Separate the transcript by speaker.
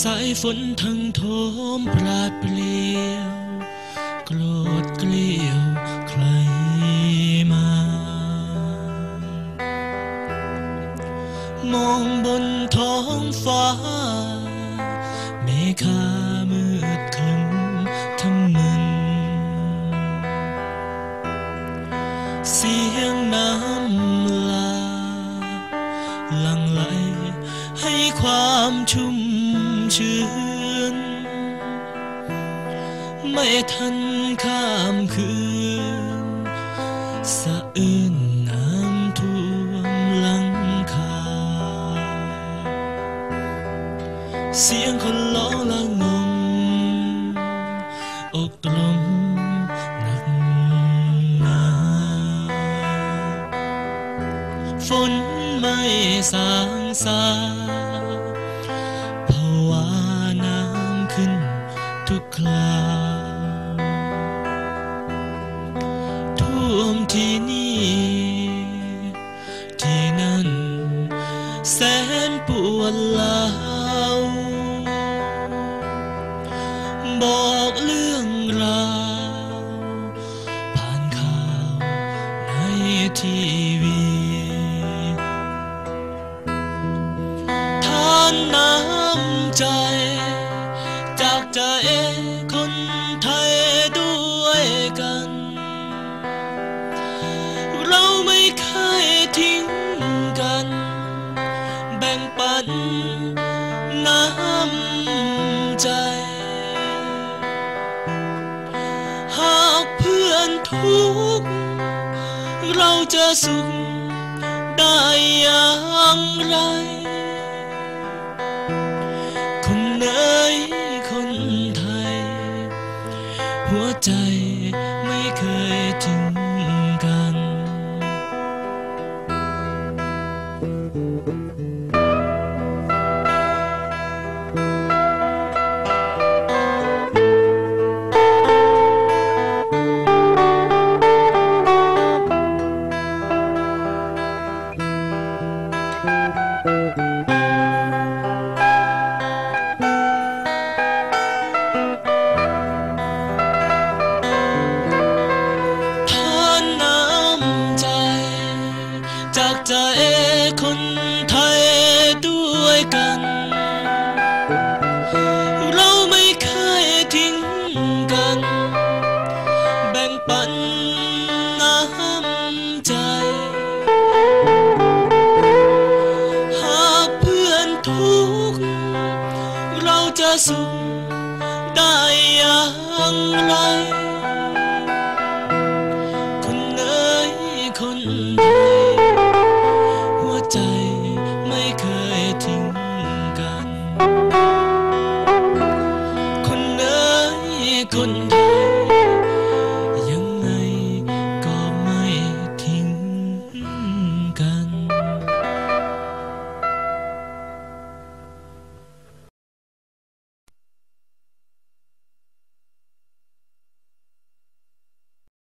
Speaker 1: สายฝนทั้งโทมปราดเปลี่ยวโกรธเกลียวใครมา มองบนท้องฟ้า เมฆามืดครึ้มทำมึน เสียงน้ำลาหลังไหลให้ความชุ่ม ไม่ทันข้ามคืน สะอื้นน้ำท่วมหลังคา เสียงคนร้องละงมอกตลมหนักหนาฝนไม่สางสาภาวะน้ำขึ้นทุกครา ที่นี่ ที่นั่น แสนปวดร้าวบอกเรื่องราวผ่านข่าวในทีวีทานน้ำใจ จากใจ น้ำใจ หากเพื่อนทุกเราจะสุขได้อย่างไรคนไหนคนไทย หัวใจไม่เคยทิ้ง กัน เราไม่เคยทิ้งกัน แบ่งปันน้ำใจ หากเพื่อนทุก เราจะสุขได้อย่างไร